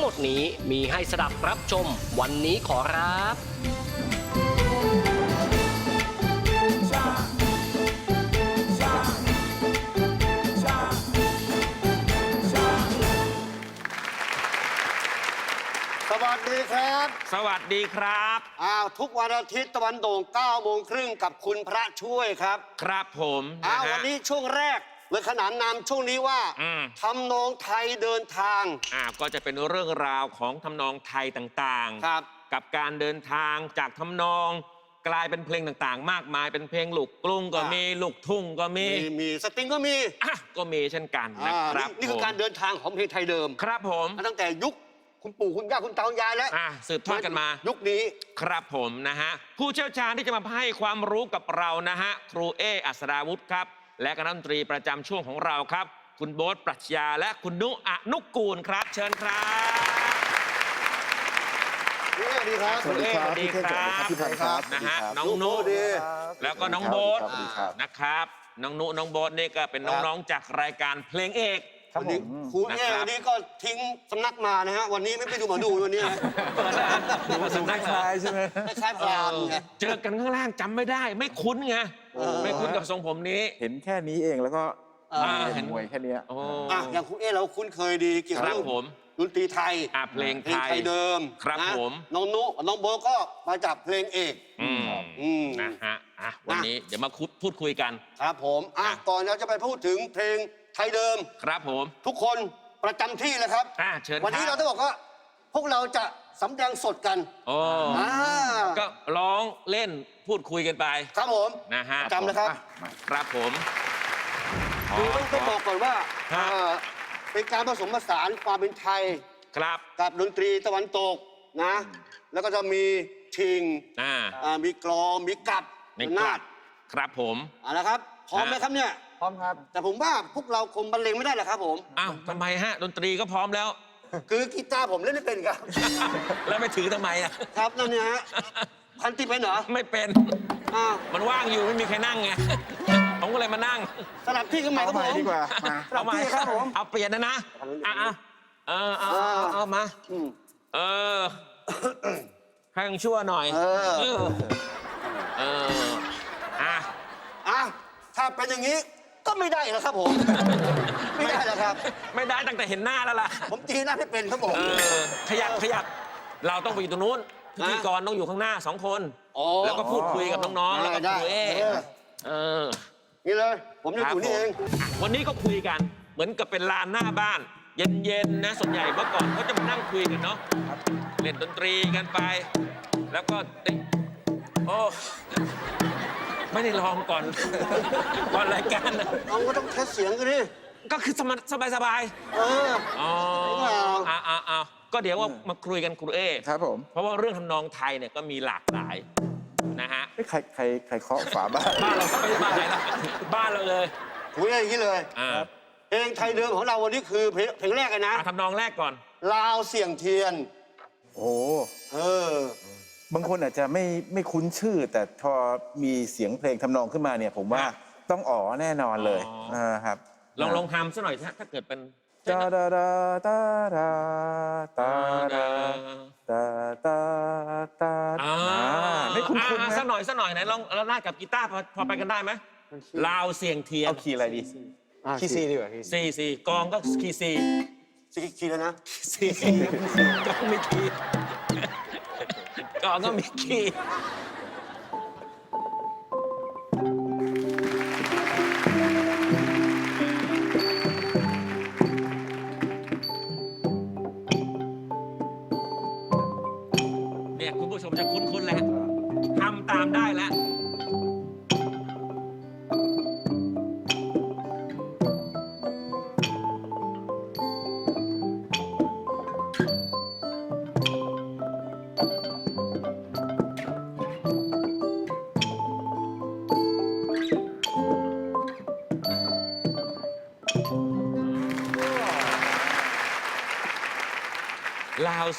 หมดนี้มีให้สดับรับชมวันนี้ขอรับสวัสดีครับ สวัสดีครับ อ้าวทุกวันอาทิตย์ตะวันโด่ง9โมงครึ่งกับคุณพระช่วยครับ ครับผมอ้าวะฮะวันนี้ช่วงแรก เลยขนานนามช่วงนี้ว่าอืม ทำนองไทยเดินทางอ่าก็จะเป็นเรื่องราวของทำนองไทยต่างครับ กับการเดินทางจากทำนอง กลายเป็นเพลงต่างๆ มากมายเป็นเพลงลูกกรุงก็อะมีลูกทุ่งก็มีมีมีสตริงก็มีอะก็มีเช่นกันนะอ่าครับนี่นี่คือผมการเดินทางของเพลงไทยเดิมครับผมมาตั้งแต่ยุคคุณปู่คุณย่าคุณตาคุณยายแล้วอะสืบทอดกันมา ยุคนี้ ครับผมนะฮะ ผู้เชี่ยวชาญที่จะมาให้ความรู้กับเรานะฮะ ครูเออัศดาวุฒิครับ และคณะดนตรีประจำช่วงของเราครับ คุณโบ๊ทปรัชญาและคุณนุอนุกูลครับ เชิญครับนี่สวัสดีครับ สวัสดีครับพี่เท่งสวัสดีครับพี่พันธุ์ครับนะฮะสวัสดีครับน้องนุสวัสดี แล้วก็น้องโบ๊ทสวัสดีครับ นะครับ น้องนุน้องโบ๊ทนี่ก็เป็นน้องๆจากรายการเพลงเอก ครับวันผนี้มครูเอนะครับ วันนี้ก็ทิ้งสำนักมานะฮะ วันนี้ไม่ไปดูหมาดูวันนี้นะเปิดแล้วถือว่าสำนักคล้ายใช่ไหมคล้ายๆพรามไงเจอกันข้างล่างจำไม่ได้ ไม่คุ้นไงเออ ไม่คุ้นกับทรงผมนี้ เห็นแค่นี้เองแล้วก็อ่าเห็นมวยแค่เนี้ย โอ้อะอย่างครูเอเราคุ้นเคยดีเกี่ยวคกับรับเรื่องผม ดนตรีไทยอะเพลงเพลงไทไทยยเดิมครับนะผม น้องนุน้องโบก็มาจากเพลงเอกอืมอืม นะฮะอะวันนี้เดี๋ยวมาคุดพูดคุยกัน ครับผมอะนะก่อนเราจะไปพูดถึงเพลงไทยเดิม ครับผมทุกคนประจำที่เลยครับ อะเชิญวันนี้คเราบต้องบอกว่าพวกเราจะ สำแดงสดกันโอ้อ่าก็ร้องเล่นพูดคุยกันไป ครับผมนะฮะจำเลยครับอะมาครับผม คือต้องต้องบอกก่อนว่าฮะ เอ่อเป็นการผสมผสานความเป็นไทย ครับ กับดนตรีตะวันตกนะ แล้วก็จะมีชิงอ่า อ่ามีกลองมีกับไม่กนาลัดบครับผม เอาละครับ พร้อมไหมครับเนี่ย พร้อมครับ แต่ผมว่าพวกเราคงบรรเลงไม่ได้หรอกครับผม อ้าวทำไมฮะ ดนตรีก็พร้อมแล้ว คือกีตาร์ผมเล่นไม่เป็นครับ แล้วไม่ถือทำไมอะ ครับนั่นเนี่ยฮะพันติเป็นเหรอไม่เป็น อ้าวมันว่างอยู่ไม่มีใครนั่งไง ผมก็เลยมานั่ง สลับที่กันใหม่ครับเอาผใหม่มดีกว่า มาสลับที่ครับผม เอาเปลี่ยนนะนะอะอะเออเอาเอาเอาเอามา อืม เออ ให้ยังชั่วหน่อย เออ เออ เออ อะ อะถ้าเป็นอย่างนี้ก็ไม่ได้แล้วครับผม ไม่ได้แล้วครับ ไม่ได้ตั้งแต่เห็นหน้าแล้วล่ะ ผมตีหน้าไม่เป็นครับผมเออ ขยับขยับ เราต้องไปอยู่ตรงนู้นพิธีกรต้องอยู่ข้างหน้าสองคน อ๋อ แล้วก็พูดคุยกับน้องๆ แล้วก็ได้ครูเอเออ เออ นี่เลย ผมยังอยู่นี่เองครับผมอะวันนี้ก็คุยกันเหมือนกับเป็นลานหน้าบ้าน เย็นๆนะส่วนใหญ่เมื่อก่อนเขาจะมานั่งคุยกันเนาะเล่นดนตรีกันไป แล้วก็ติโอ้ไม่ได้ลองก่อน ก่อนรายการนะ น้องก็ต้องเทสเสียงกันดิ ก็คือสบายสบายสบายเออๆอ๋อไม่เอาอ่าอ่าอ่าก็เดี๋ยวว่ามาคุยกันครูเอครับผมเพราะว่าเรื่องทำนองไทยเนี่ยก็มีหลากหลายนะฮะ เอ้ยใครใครใครเคาะฝาบ้าน บ้านเราก็ไม่ใช่บ้านไหนละบ้านเราเลย คุยอะไรอย่างนี้เลย อ่าเพลงไทยเดิมของเราวันนี้คือเพลงเพลงแรกเลยนะ อะทำนองแรกก่อน ลาวเสียงเทียน โอ้เออ บางคนอาจจะไม่ไม่คุ้นชื่อ แต่พอมีเสียงเพลงทำนองขึ้นมาเนี่ย ผมว่าครับต้องอ๋อแน่นอนเลยอ๋ออ่าครับ ลองลองทำซะหน่อยถ้าถ้าเกิดเป็นตาดาดาตาดาตาดาตาตาตาอ่าไม่คุ้นคุ้นอ่านะสักหน่อยสักหน่อยไหนลองแล้วหน้าดกับกีตาร์พอพอไปกันได้ไหมลาวเสียงเทียนเอาคีย์อะไรดีคีซีดีกว่าคีซีซีซีกองก็คีย์ซีสิคีแล้วนะซีกองมีคีย์กองก็มีคีย์เนี่ย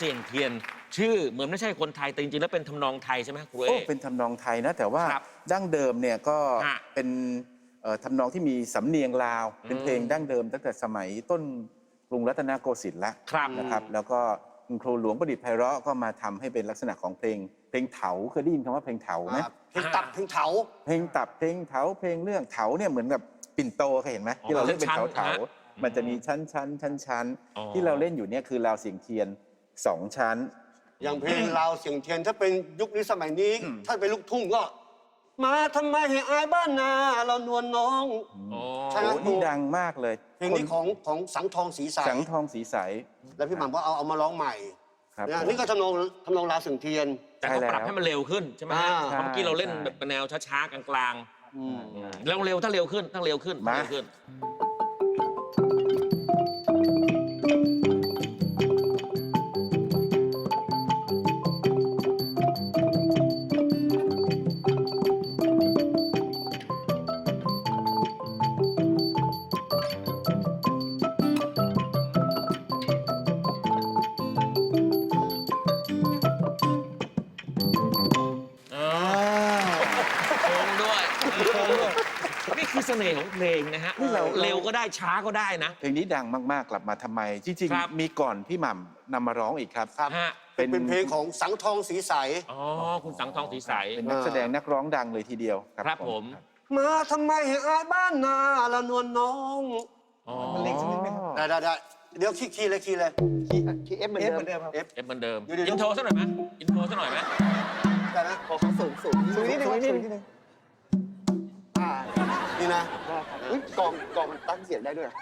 เสียงเทียน ชื่อเหมือนไม่ใช่คนไทยแต่จริงๆแล้วเป็นทำนองไทยใช่ไหมครูเอ โอ้เป็นทำนองไทยนะ แต่ว่าครับดั้งเดิมเนี่ยก็ฮะเป็นเอ่อทำนองที่มีสำเนียงลาว เป็นอืมเพลงดั้งเดิมตั้งแต่สมัยต้นกรุงรัตนโกสินทร์แล้วครับ นะครับแล้วก็คุณครูหลวงประดิษฐ์ไพเราะก็มาทำให้เป็นลักษณะของเพลง เพลงเถาเคยได้ยินคำว่าเพลงเถาไหมครับเพลงตับเพลงเถา เพลงตับเพลงเถาเพลงเรื่องเถาเนี่ยเหมือนกับปิ่นโตเคยเห็นไหมที่เราเล่นเป็นชั้เถานๆเถานะมันจะมีชั้นชั้นชั้นชั้นอ๋อ ที่เราเล่นอยู่เนี่ยคือราวเสียงเทียน สองชั้น อย่างเพลงลาวเสียงเทียนถ้าเป็นยุคนี้สมัยนี้อืมถ้าเป็นลูกทุ่งก็ มาทำไมให้อายบ้านนาเรานวลน้อง อ๋อ ใช่ไหมโอ้นี่ดังมากเลยเพลงนี้ของของสังทองสีใสสังทองสีใสแล้วพี่หม่ำก็เอาเอามาร้องใหม่ครับนะผม นี่ก็ทำนองทำนองลาวเสียงเทียน แต่เขาปรับใช่แล้วให้มันเร็วขึ้นใช่ไหมฮะอ่า เพราะเมื่อกี้เราเล่นใช่แบบแนวช้าๆกลางอืมๆแล้วเร็วถ้าเร็วขึ้นถ้าเร็วขึ้นมา เร็วขึ้น ลงนะฮะนี่เรา เร็วก็ได้ช้าก็ได้นะ เพลงนี้ดังมากๆ กลับมาทำไม จริงครับ ๆ มีก่อนพี่หม่ำนำมาร้องอีกครับครับฮะเป็นเป็นเพลงของสังทองสีใส อ๋อคุณสังทองสีใส เป็นนักแสดงนักร้องดังเลยทีเดียวครับผมมาทำไมให้อายบ้านนาเรานวลน้อง อ๋อมันเล็กสักนิดไหมครับ ได้ได้ได้เดี๋ยวคีย์คีย์เลยคีย์เลย คีย์คีย์เอฟเหมือนเดิมเหมือนเดิมครับเอฟเอฟเหมือนเดิมเดี๋ยวเดี๋ยวอินโทรสักหน่อยไหมอินโทรสักหน่อยไหมได้นะขอเขาสูงสูงสูงนิดนึงครับสูงนิดนึงอ่า นี่นะได้ครับอุ้ยกองกองมันตั้งเสียงได้ด้วยเหรอ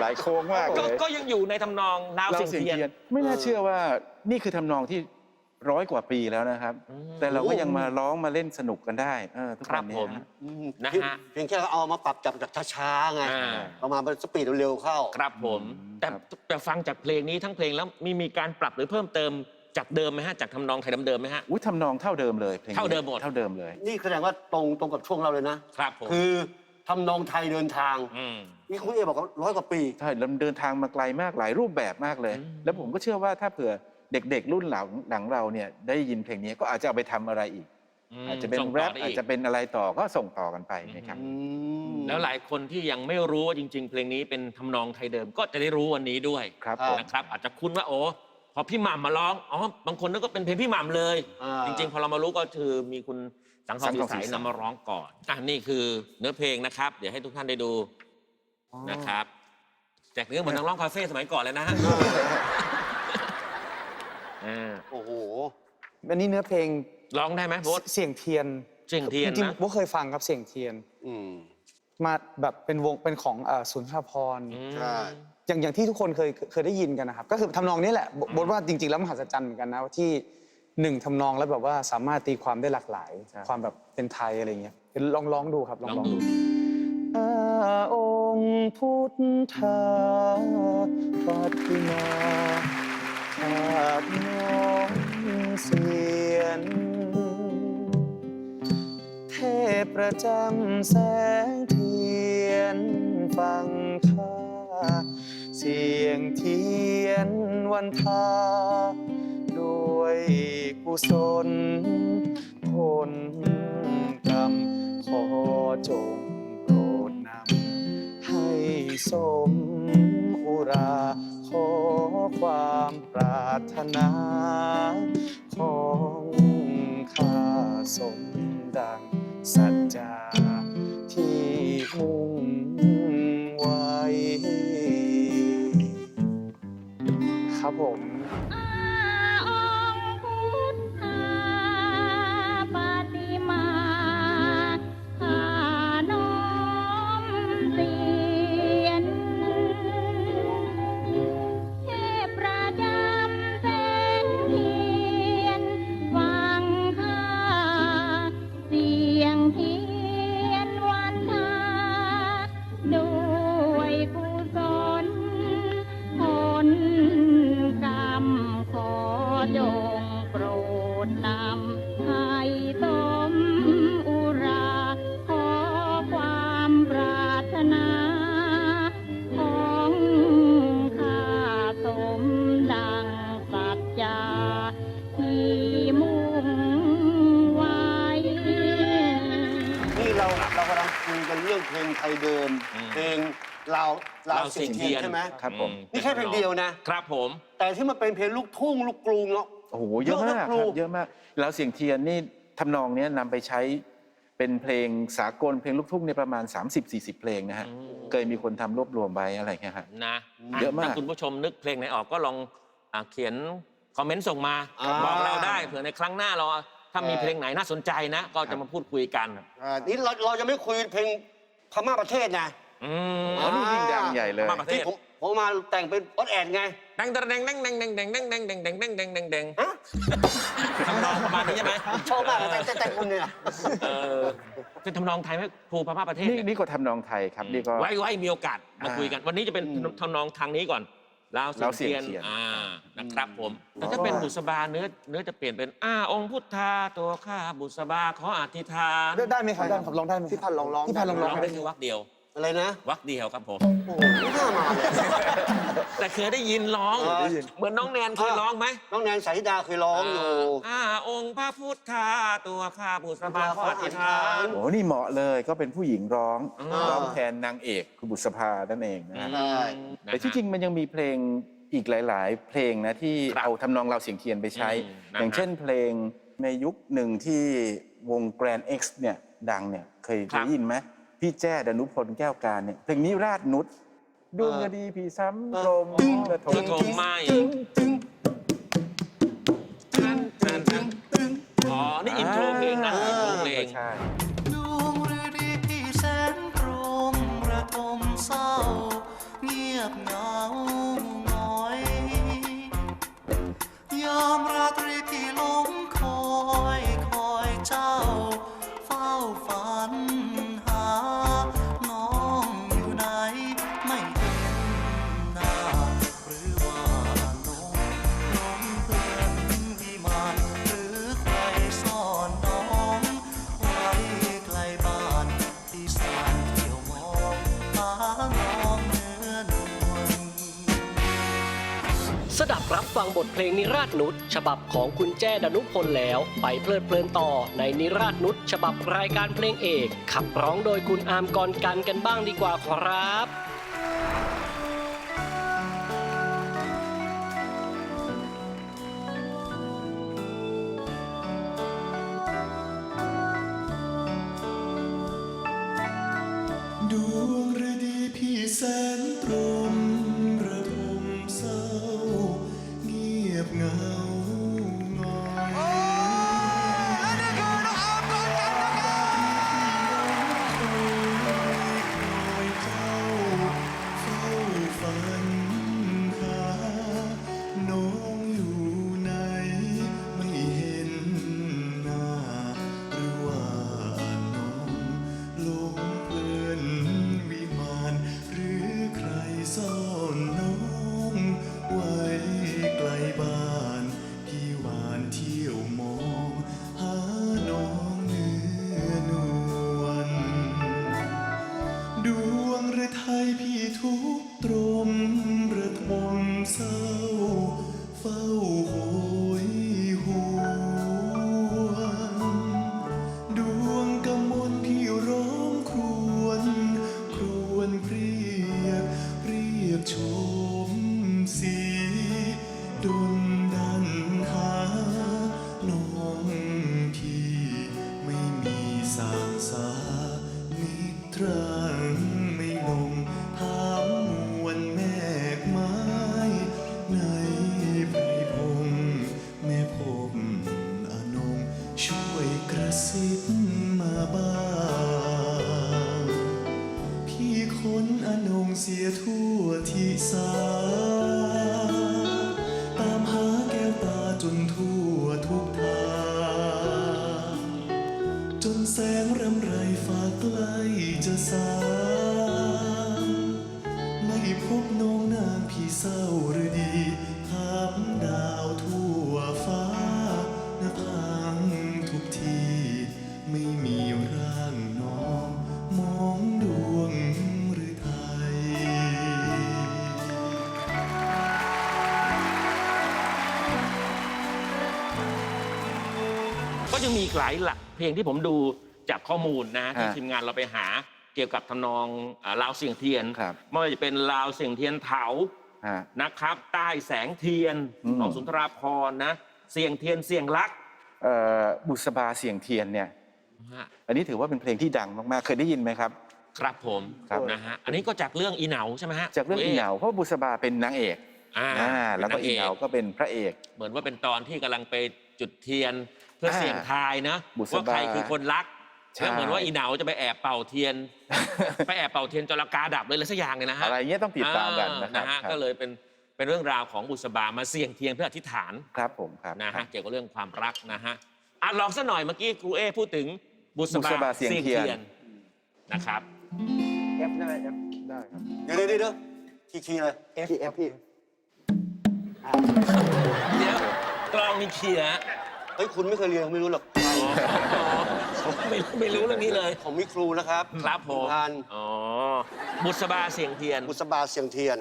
หลายโค้งมากก็เลยก็ยังอยู่ในทำนองลาวเราเสียงเสียงเทียนเทียน ไม่น่าเชื่อว่านี่คือทำนองที่ร้อยกว่าปีแล้วนะครับ อืม แต่เราก็ยังมาร้องมาเล่นสนุกกันได้เออทุกครัวับนนี้ผมฮะอืมนะฮะเพียงแค่เอามาปรับจับจากช้าๆไงอ่าเอามาเป็นสปีดเร็วๆเข้า ครับผมแต่ครับ แต่ฟังจากเพลงนี้ทั้งเพลงแล้วมีมีการปรับหรือเพิ่มเติมจากเดิมไหมฮะจากทำนองไทยเดิมๆไหมฮะ อุ้ยทำนองเท่าเดิมเลยพลงนี้เท่าเดิมหมด เท่าเดิมเลย นี่แสดงว่าตรงตรงกับช่วงเราเลยนะ ครับผมคือทำนองไทยเดินทาง ม นี่คุณเอบอกว่าร้อยกว่าปี ใช่เราเดินทางมาไกลมากหลายรูปแบบมากเลย อืม แล้วผมก็เชื่อว่าถ้าเผื่อเด็กๆรุ่นหลังหลังเราเนี่ยได้ยินเพลงนี้ก็อาจจะเอาไปทำอะไรอีกมอาจจะเป็นส่งแรต่ปได้อาจก จะเป็นอะไรต่อก็ส่งต่อกันไปนะครับ อืม แล้วหลายคนที่ยังไม่รู้ว่าจริง ๆ เพลงนี้เป็นทำนองไทยเดิมก็จะได้รู้วันนี้ด้วยครับครับผม นะครับ อาจจะคุ้นว่าโอ้พอพี่หม่ำมาร้องอ๋อบางคนนึกว่าเป็นเพลงพี่หม่ำเลย อ่า จริง ๆ พอเรามารู้ก็คือมีคุณสังทองสังสีทองใสศรีใสนำมาร้องก่อนอะนี่คือเนื้อเพลงนะครับ เดี๋ยวให้ทุกท่านได้ดู นะครับแจกเนื้อเหมือนนักร้องคาเฟ่สมัยก่อนเลยนะฮะอ่าโอ้โห อันนี้เนื้อเพลงร้องได้ไหมโบ๊ท เสียงเทียนเสียงเทียนจริงนะๆว่าเคยฟังครับเสียงเทียน อืม มาแบบเป็นวงเป็นของเอ่อศูนย์ข้าพรอืมใช่ อย่างอย่างที่ทุกคนเคยเคยได้ยินกันนะครับ ก็คือทำนองนี้แหละบทว่าจริง ๆ แล้วมหัศจรรย์เหมือนกันนะว่าที่หนึ่งทำนองแล้วแบบว่าสามารถตีความได้หลากหลายใช่ความแบบเป็นไทยอะไรเงี้ยเดี๋ยวลองร้องดูครับลองลองร้องดูดู อาอ งพุทธาปฏิมาขาดน้องเสียน เทพประจำแสงเทียนฟังข้าเสียงเทียนวันทา ด้วยกุศลผลกรรมขอจง สมอุรา ขอความปรารถนา ของข้าสมดังสัจจาที่มุ่งไว้ ครับผม สียงเทียนใช่ไหมครับผมนี่แค่เพลงเดียวนะ ครับผม แต่ที่มันเป็นเพลงลูกทุ่งลูกกรุงเนาะ โอ้โหเยอะมากเยอะนะคครู รับเยอะมาก แล้วเสียงเทียนนี่ทำนองเนี้ยนำไปใช้เป็นเพลงสากลเพลงลูกทุ่งในยประมาณ 30-40 เพลงนะฮะอืม เคยมีคนทำรวบรวมไว้อะไรเงี้ยฮะ นะเยอะมาก ถ้าคุณผู้ชมนึกเพลงไหนออกก็ลองอะเขียนคอมเมนต์ส่งมา อ่าบอกเราได้เผื่อในครั้งหน้าเรา ถ้ามีเพลงไหนน่าสนใจนะ ก็จะมาพูดคุยกัน อ่านี่เราเราจะไม่คุยเพลงพม่าประเทศนะ อืมอ๋อนี่ยิ่งดังใหญ่เลย มาประเทที่ศผมผมมาแต่งเป็นออดแอดไงแดงแดงแดงแดงแดงแดงแดงแดงแดงแดงแดงแดงแดงแดงแดงฮะ ทำนองประมาณนี้ใช่ไหมชอบมากเลยแต่งแต่แต่งคุณเนี่ยเออเป็นทำนองไทยไหมครูพม่าประเทศนี่เนี่ย นี่ก็ทำนองไทยครับนี่ก็ ไว้ไว้มีโอกาสมาอ่าคุยกัน วันนี้จะเป็นอืมทำนองทางนี้ก่อนลาวเสียงลาวเสียงเทียนเทียนอ่านะครับ ผมแล้วถ้าเป็นบุษบาเนื้อเนื้อจะเปลี่ยนเป็นอ้าองค์พุทธาตัวข้าบุษบาขออธิษฐานได้ได้ไหมครับได้ครับลองได้ไหมพี่พันธุ์ลองร้องพี่พันธุ์ลองร้ร้อองงได้แค่วักเดียว อะไรนะวักเดียวครับผม โอ้โหไม่น่ามาเลย แต่เคยได้ยินร้องอ๋อเหมือนน้องแนนเคยร้องไหมน้องแนนสายดาเคยร้องอยู่ อ่าองค์พระพุทธาตัวข้าบุษบาขออธิษฐาน โอ้โหนี่เหมาะเลยก็เป็นผู้หญิงร้องอ่า ร้องแทนนางเอกคือบุษภานั่นเองนะฮะใช่แต่ที่จริงมันยังมีเพลงอีกหลาย ๆ เพลงนะที่ครับเอาทำนองเราวเสียงเทียนไปใช้ อืมนะฮะ อย่างเช่นเพลงในยุคหนึ่งที่วง Grand X เนี่ยดังเนี่ยเคยเคยได้ยินไหม พี่แจ้ดนุพลแก้วการเนี่ยเพลงนี้ราดนุชดวงดีพี่ซ้ำลมระทกระทงไหม้อ๋อ นี่อินโทรเพลงนะอินโทรเพลงใช่ดวงฤดีที่แสนตรงระทมเศร้า เงียบเหงาหงอย ยามราตรีที่ลงคอยคอยเจ้าเฝ้า บทเพลงนิราชนุชฉบับของคุณแจ้ดนุพลแล้ว ไปเพลิดเพลินต่อในนิราชนุชฉบับรายการเพลงเอก ขับร้องโดยคุณอามกรกันกันบ้างดีกว่าครับ Pháo สาไม่พบน้องนางพี่เศร้าหรือดีถามดาวทั่วฟ้าน้พังทุกทีไม่มีร่างน้อง มองดวงก็ยังมีหลายหลักเพลงที่ผมดูจากข้อมูลนะที่ทีมงานเราไปหา กี่ยวกับทำนองอ่าลาวเสียงเทียนครับไม่ว่าจะเป็นลาวเสียงเทียนเถาฮะนะครับ ใต้แสงเทียนอืมของสุนทราพรณ์นะเสียงเทียนเสียงรักเอ่อบุษบาเสียงเทียนเนี่ยอันนี้ถือว่าเป็นเพลงที่ดังมากๆ เคยได้ยินไหมครับ ครับผมครับนะฮะอันนี้ก็จากเรื่องอีเหนาใช่ไหมฮะจากเรื่องอีเหนาเพราะบุษบาเป็นนางเอกอ่าอ่าแล้วก็ป็นอีนางเหนาก็เป็นพระเอก เหมือนว่าเป็นตอนที่กำลังไปจุดเทียนเพื่ออ่าเสี่ยงทายนะบุษบาว่าใครคือคนรัก ใช่ แล้วเหมือนว่าอีเหนาจะไปแอบเป่าเทียน ไปแอบเป่าเทียนจนราคาดับเลยอะไรสักอย่างเลยนะฮะอะไรเงี้ยต้องติดตามกันนะคอ่ารับฮะครับก็เลยเป็นเป็นเรื่องราวของบุษบามาเสี่ยงเทียนเพื่ออธิษฐานครับผมครับนะครัฮะบ เกี่ยวกับเรื่องความรักนะฮะอะลองสักหน่อยเมื่อกี้ครูเอพูดถึงบุษบุษบาเสี่ยงเทียน นะครับ เอฟได้ไหมเอฟได้ครับเดี๋ยวเดี๋ยวเดี๋ยวคีย์คีย์เลยเอฟเอฟพี่เดี๋ยวกลองมีเขียร์ เฮ้ยคุณไม่เคยเรียนไม่รู้หรอก ไม่ไม่รู้เรื่องนี้เลย ผมมีครูนะครับครับผมพานอ๋อบุษบาเสียงเทียนบุษบาเสียงเทียน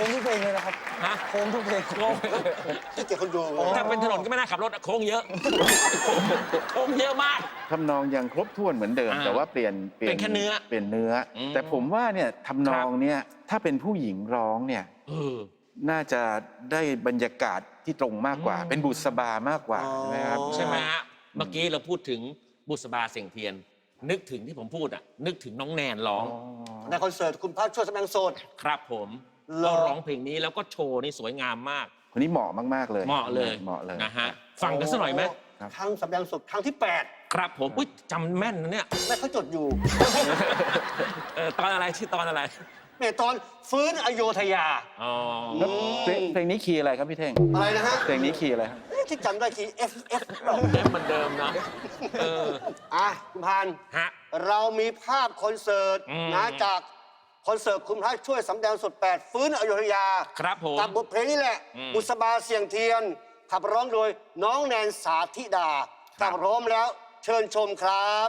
ค้งทุกเพลงเลยนะครับฮะโค้งทุกเพลงโค้งที่เกียจคนดูถ้าเป็นถนนก็ไม่น่าขับรถอะโค้งเยอะ โค้งเยอะมาก ทำนองยังครบถ้วนเหมือนเดิม อ่าแต่ว่าเปลี่ยนเป็นแค่เนื้อเปลี่ยนเนื้ออมแต่ผมว่าเนี่ยทำนองเนี่ยถ้าเป็นผู้หญิงร้องเนี่ยเออ น่าจะได้บรรยากาศที่ตรงมากกว่า อืม เป็นบุษบามากกว่าใช่ไหมครับ ใช่ไหมฮะเมื่อกี้เราพูดถึงบุษบาเสียงเทียน นึกถึงที่ผมพูดอะนึกถึงน้องแนนร้อง ในคอนเสิร์ตคุณพระช่วยแสดงโสด ครับผมเหรอ ก็ร้องเพลงนี้แล้วก็โชว์นี่สวยงามมาก คนนี้เหมาะมาก ๆ เลยเหมาะเลยเหมาะเลยนะฮะฟังกันสักหน่อยไหมครับครั้งแสดงสดครั้งที่ครับผมอุ๊ยจำแม่นนะเนี่ย8แม่เขาจดอยู่เออตอนอะไรชื่อตอนอะไรเมตอนฟื้นอโยธยาอ๋อแล้วเพลงเพลงนี้คีย์อะไรครับพี่เท่งอะไรนะฮะเพลงนี้คีย์อะไรครับเอ๊ะที่จำได้คีย์ F F เปล่าเดิมเหมือนเดิมเนาะเอออะคุณพานฮะเรามีภาพคอนเสิร์ตอืมนะจาก คอนเสิร์ตคุณพระช่วยสำแดงสด 8 ฟื้นอโยธยาครับผมกับบทเพลงนี้แหละ อืมบุษบาเสียงเทียน ขับร้องโดยน้องแนนสาธิดาถ้าพร้อมแล้วเชิญชมครับ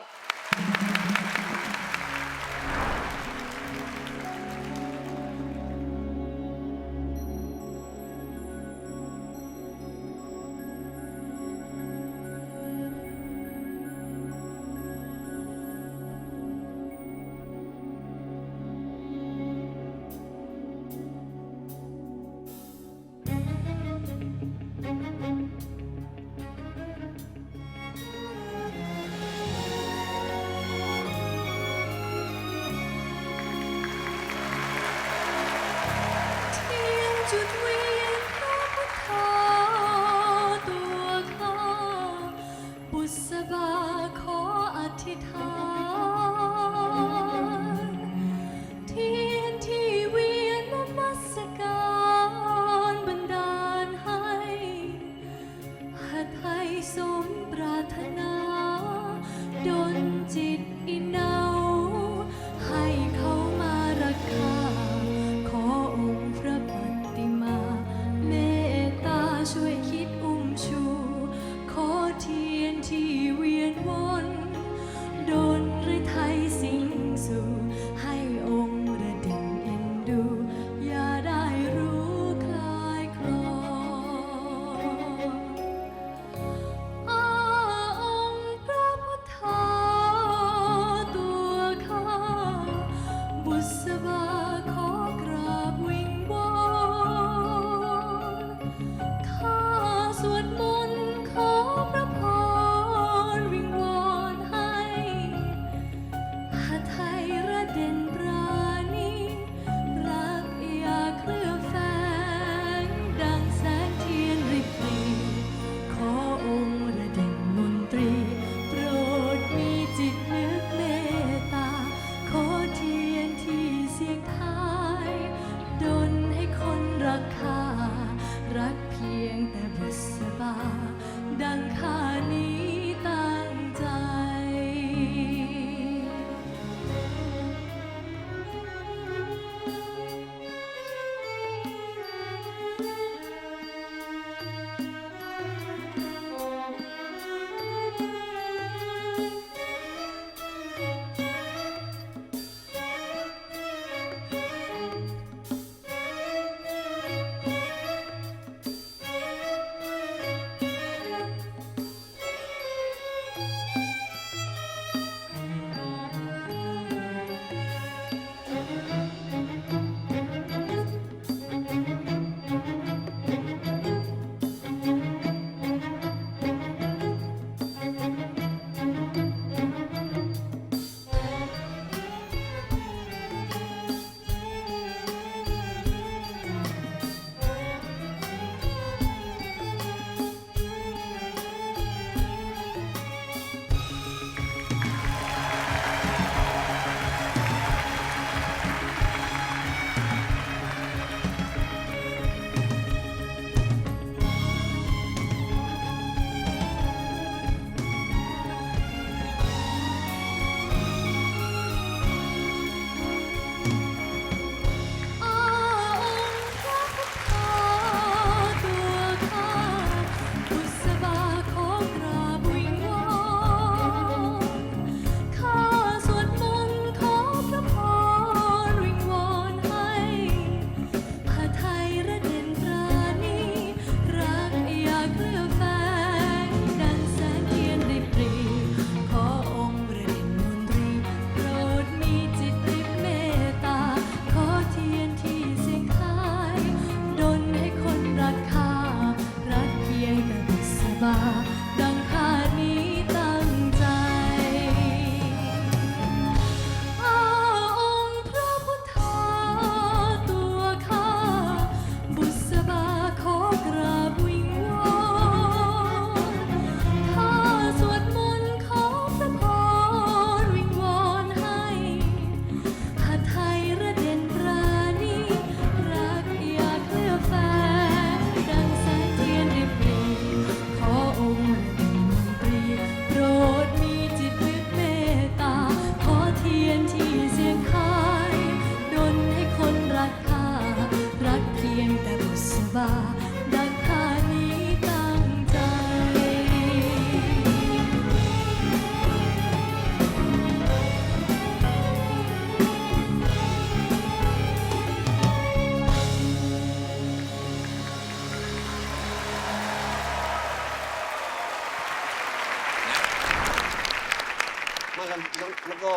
แล้วแล้วก็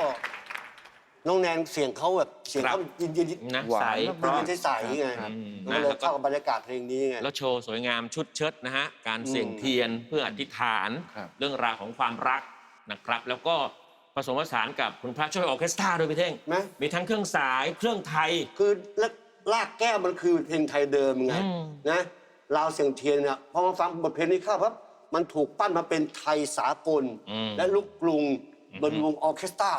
น้องแนนเสียงเขาแบบเสียงเขาเย็นๆนะหวานใสมากเพราะเย็นๆใสๆไงครับมันก็เลแล้ยวก็ เข้ากับบรรยากาศเพลงนี้ไง แล้วโชว์สวยงามชุดเชิดนะฮะ การเสี่ยงอืมเทียนเพื่ออธิษฐาน ครับ เรื่องราวของความรักนะครับ แล้วก็ผสมผสานกับคุณพระช่วยออร์เคสตราด้วยพี่เท่งไหม มีทั้งเครื่องสายเครื่องไทย คือแล้วลากแก้วมันคือเพลงไทยเดิมไงอืม นะลาวเสียงเทียนเนี่ยพอมาฟังบทเพลงนี้เข้าปั๊บมันถูกปั้นมาเป็นไทยสากลอืมและลูกกรุง โดยมีวงออร์เคสตรา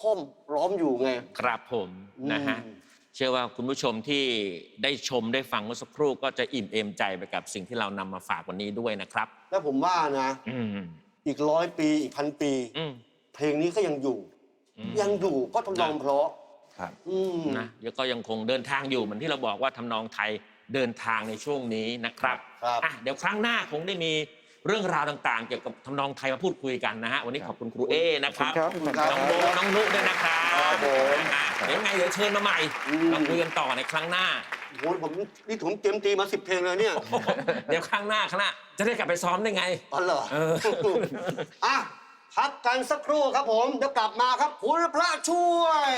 ห้อมล้อมอยู่ไง ครับผมนะฮะอืม เชื่อว่าคุณผู้ชมที่ได้ชมได้ฟังเมื่อสักครู่ก็จะอิ่มเอมใจไปกับสิ่งที่เรานำมาฝากวันนี้ด้วยนะครับ แล้วผมว่านะ อืมอีกร้อยปีอีกพันปี อืม เพลงนี้ก็ยังอยู่ อืม ยังอยู่ก็ทำนองเพราะ ครับ อืมนะแล้วก็ยังคงเดินทางอยู่เหมือนที่เราบอกว่าทำนองไทยเดินทางในช่วงนี้นะครับครับ อะเดี๋ยวครั้งหน้าคงได้มี เรื่องราวต่างๆ เกี่ยวกับทำนองไทยมาพูดคุยกันนะฮะวันนี้ขอบคุณครูเอนะครับขอบคุณครับน้องโบน้องนุด้วยนะครับครับผมอะเดี๋ยวยังไงเดี๋ยวเชิญมาใหม่อืมเราคุยกันต่อในครั้งหน้า โอ้โหผมนี่ผมเตรียมตีมาสิบเพลงเลยเนี่ยเดี๋ยวครั้งหน้าครั้งหน้าจะได้กลับไปซ้อมได้ไง อ๋อเหรอเออ อะพักกันสักครู่ครับผมเดี๋ยวกลับมาครับคุณพระช่วย